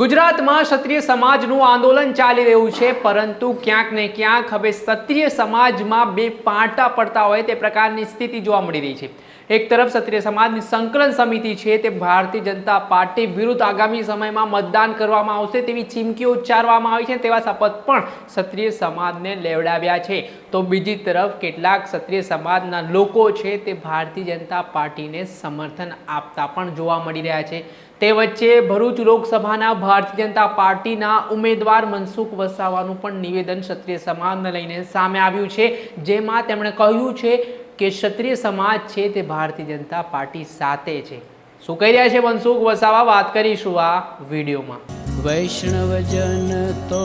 ગુજરાતમાં ક્ષત્રિય સમાજનું આંદોલન ચાલી રહ્યું છે, પરંતુ ક્યાંક ને ક્યાંક હવે ક્ષત્રિય સમાજમાં બે પાટા પડતા હોય તે પ્રકારની સ્થિતિ જોવા મળી રહી છે. એક તરફ ક્ષત્રિય સમાજની સંકલન સમિતિ છે તે ભારતીય જનતા પાર્ટી વિરુદ્ધ આગામી સમયમાં મતદાન કરવામાં આવશે તેવી ચીમકીઓ ઉચ્ચારવામાં આવી છે તેવા શપથ પણ ક્ષત્રિય સમાજને લેવડાવ્યા છે. તો બીજી તરફ કેટલાક ક્ષત્રિય સમાજના લોકો છે તે ભારતીય જનતા પાર્ટીને સમર્થન આપતા પણ જોવા મળી રહ્યા છે. તે વચ્ચે ભરૂચ લોકસભાના ભારતીય જનતા પાર્ટીના ઉમેદવાર મનસુખ વસાવાનું પણ નિવેદન ક્ષત્રિય સમાજને લઈને સામે આવ્યું છે, જેમાં તેમણે કહ્યું છે કે ક્ષત્રિય સમાજ છે તે ભારતીય જનતા પાર્ટી સાથે છે. શું કહી રહ્યા છે મનસુખ વસાવા? વાત કરીશું આ વિડીયોમાં. વૈષ્ણવજન તો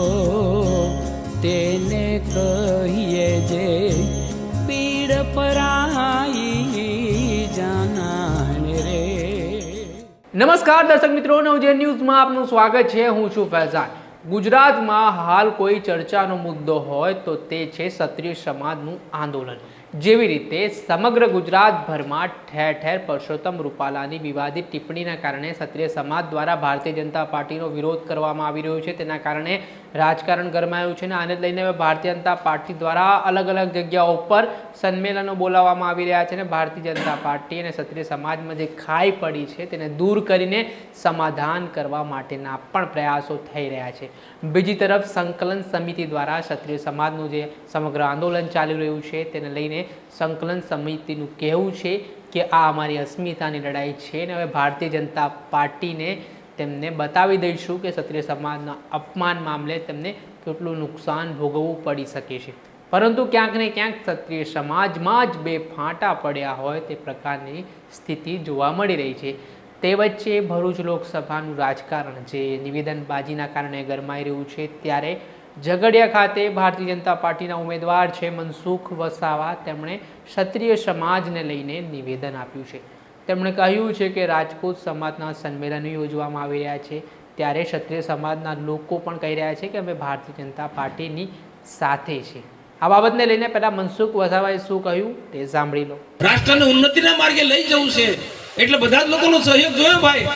તેને નમસ્કાર દર્શક મિત્રો, નવજે ન્યૂઝમાં આપનું સ્વાગત છે. હું છું ફૈઝાન. ગુજરાતમાં હાલ કોઈ ચર્ચાનો મુદ્દો હોય તો તે છે ક્ષત્રિય સમાજનું આંદોલન. જેવી રીતે સમગ્ર ગુજરાતભરમાં ઠેર ઠેર પરસોત્તમ રૂપાલાની વિવાદિત ટિપ્પણીના કારણે ક્ષત્રિય સમાજ દ્વારા ભારતીય જનતા પાર્ટીનો વિરોધ કરવામાં આવી રહ્યો છે. તેના કારણે રાજકારણ ગરમાયું છે અને આને લઈને હવે ભારતીય જનતા પાર્ટી દ્વારા અલગ અલગ જગ્યાઓ પર સંમેલનો બોલાવવામાં આવી રહ્યા છે અને ભારતીય જનતા પાર્ટી અને ક્ષત્રિય સમાજમાં જે ખાઈ પડી છે તેને દૂર કરીને સમાધાન કરવા માટેના પણ પ્રયાસો થઈ રહ્યા છે. બીજી તરફ સંકલન સમિતિ દ્વારા ક્ષત્રિય સમાજનું જે સમગ્ર આંદોલન ચાલી રહ્યું છે તેને લઈને સંકલન સમિતિનું કહેવું છે કે આ અમારી અસ્મિતાની લડાઈ છે અને હવે ભારતીય જનતા પાર્ટીને તેમને બતાવી દઈશું કે ક્ષત્રિય સમાજના અપમાન મામલે તેમને કેટલું નુકસાન ભોગવવું પડી શકે છે. પરંતુ ક્યાંક ને ક્યાંક ક્ષત્રિય સમાજમાં જ બે ફાંટા પડ્યા હોય તે પ્રકારની સ્થિતિ જોવા મળી રહી છે. તે વચ્ચે ભરૂચ લોકસભાનું રાજકારણ જે નિવેદનબાજીના કારણે ગરમાઈ રહ્યું છે. ત્યારે ઝઘડિયા ખાતે ભારતીય જનતા પાર્ટીના ઉમેદવાર છે મનસુખ વસાવા. તેમણે ક્ષત્રિય સમાજને લઈને નિવેદન આપ્યું છે. તેમણે કહ્યું છે કે રાજપૂત સમાજના સંમેલનો યોજવામાં આવી રહ્યા છે. ત્યારે ક્ષત્રિય સમાજના લોકો પણ કહી રહ્યા છે કે અમે ભારતીય જનતા પાર્ટીની સાથે છે. આ બાબતને લઈને પહેલા મનસુખ વસાવાએ શું કહ્યું તે સાંભળી લો. રાષ્ટ્રને ઉન્નતિના માર્ગે લઈ જવું છે. એટલે બધા જ લોકોનો સહયોગ જોયો ભાઈ.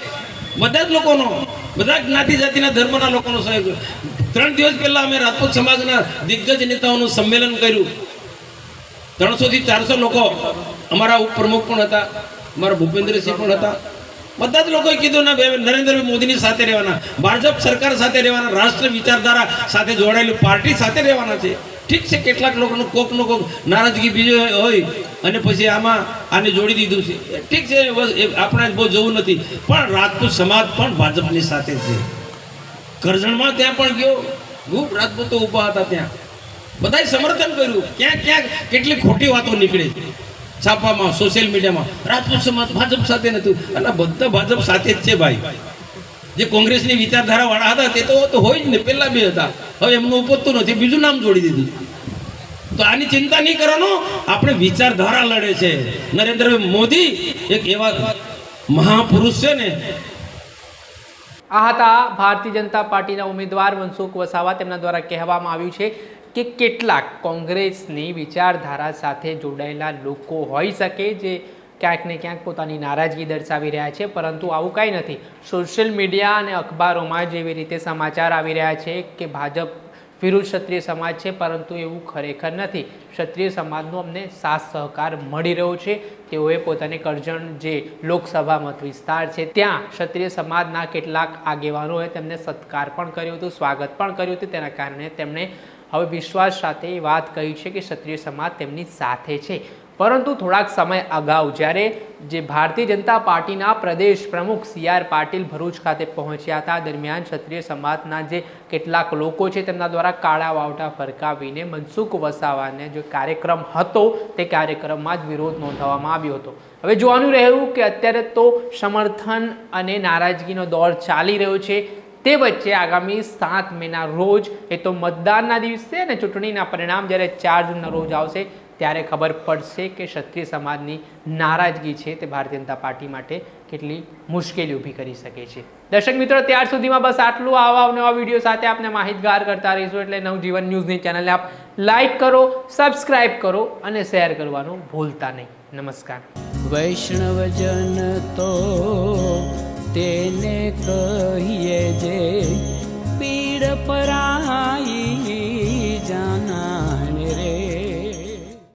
બધા જ લોકોનો. બધા જ્ઞાતિ જાતિના ધર્મના લોકોનો સહયોગ જોયો. ત્રણ દિવસ પહેલા અમે રાજપૂત સમાજના દિગ્ગજ નેતાઓનું સંમેલન કર્યું. ત્રણસો થી ચારસો લોકો અમારા ઉપપ્રમુખ પણ હતા, અમારા ભૂપેન્દ્રસિંહ પણ હતા. બધા જ લોકોએ કીધું, ના, ભાઈ નરેન્દ્રભાઈ મોદીની સાથે રહેવાના, ભાજપ સરકાર સાથે રહેવાના, રાષ્ટ્ર વિચારધારા સાથે જોડાયેલી પાર્ટી સાથે રહેવાના છે. ઠીક છે, કેટલાક લોકોનું કોકનો કોક નારાજગી બીજો હોય અને પછી આમાં આને જોડી દીધું છે. ઠીક છે આપણે બહુ જવું નથી. પણ રાજપૂત સમાજ પણ ભાજપની સાથે છે. કરજણમાં ત્યાં પણ ગયો. ખૂબ રાજપૂતો ઊભા હતા ત્યાં. બધાએ સમર્થન કર્યું. ક્યાંક ક્યાંક કેટલી ખોટી વાતો નીકળે છાપામાં સોશિયલ મીડિયામાં રાજપૂત સમાજ ભાજપ સાથે નથી અને બધા ભાજપ સાથે જ છે ભાઈ. જે કોંગ્રેસની વિચારધારા વાળા હતા, તે તો તો હોય જ ને. પહેલા બે હતા. હવે એમનું ઉપજતું નથી. બીજું નામ જોડી દીધું. તો આની ચિંતા નહીં કરવાનો. આપણે વિચારધારા લડે છે. નરેન્દ્ર મોદી એક એવા મહાપુરુષ છે ને આ હતા ભારતીય જનતા પાર્ટીના ઉમેદવાર મનસુખ વસાવા. તેમના દ્વારા કહેવામાં આવ્યું છે કે કેટલાક કોંગ્રેસની વિચારધારા સાથે જોડાયેલા લોકો હોઈ શકે જે ક્યાંક ને ક્યાંક પોતાની નારાજગી દર્શાવી રહ્યા છે, પરંતુ આવું કાંઈ નથી. સોશિયલ મીડિયા અને અખબારોમાં જેવી રીતે સમાચાર આવી રહ્યા છે કે ભાજપ વિરુદ્ધ ક્ષત્રિય સમાજ છે, પરંતુ એવું ખરેખર નથી. ક્ષત્રિય સમાજનો અમને સાથ સહકાર મળી રહ્યો છે. તેઓએ પોતાની કરજણ જે લોકસભા મત વિસ્તાર છે, ત્યાં ક્ષત્રિય સમાજના કેટલાક આગેવાનોએ તેમને સત્કાર પણ કર્યો હતો, સ્વાગત પણ કર્યું હતું. તેના કારણે તેમણે હવે વિશ્વાસ સાથે એ વાત કહી છે કે ક્ષત્રિય સમાજ તેમની સાથે છે. પરંતુ થોડાક સમય અગાઉ જ્યારે જે ભારતીય જનતા પાર્ટીના પ્રદેશ પ્રમુખ સી આર પાટીલ ભરૂચ ખાતે પહોંચ્યા હતા, દરમિયાન ક્ષત્રિય સમાજના જે કેટલાક લોકો છે તેમના દ્વારા કાળા વાવટા ફરકાવીને મનસુખ વસાવાને જે કાર્યક્રમ હતો તે કાર્યક્રમમાં જ વિરોધ નોંધાવવામાં આવ્યો હતો. હવે જોવાનું રહ્યું કે અત્યારે તો સમર્થન અને નારાજગીનો દોર ચાલી રહ્યો છે. તે વચ્ચે આગામી સાત મેના રોજ, એ તો મતદાનના દિવસે અને ચૂંટણીના પરિણામ જ્યારે ચાર જૂનના રોજ આવશે ત્યારે ખબર પડશે કે ક્ષત્રિય સમાજની નારાજગી છે તે ભારતીય જનતા પાર્ટી માટે કેટલી મુશ્કેલી ઊભી કરી શકે છે. દર્શક મિત્રો, ત્યાર સુધીમાં બસ આટલું. આવા નવા વીડિયો સાથે આપને માહિતગાર કરતા રહીશું એટલે નવજીવન ન્યૂઝની ચેનલને આપ લાઈક કરો સબસ્ક્રાઈબ કરો અને શેર કરવાનું ભૂલતા નહીં. નમસ્કાર. વૈષ્ણવજન તો તેને કહીએ જે પીડ પરા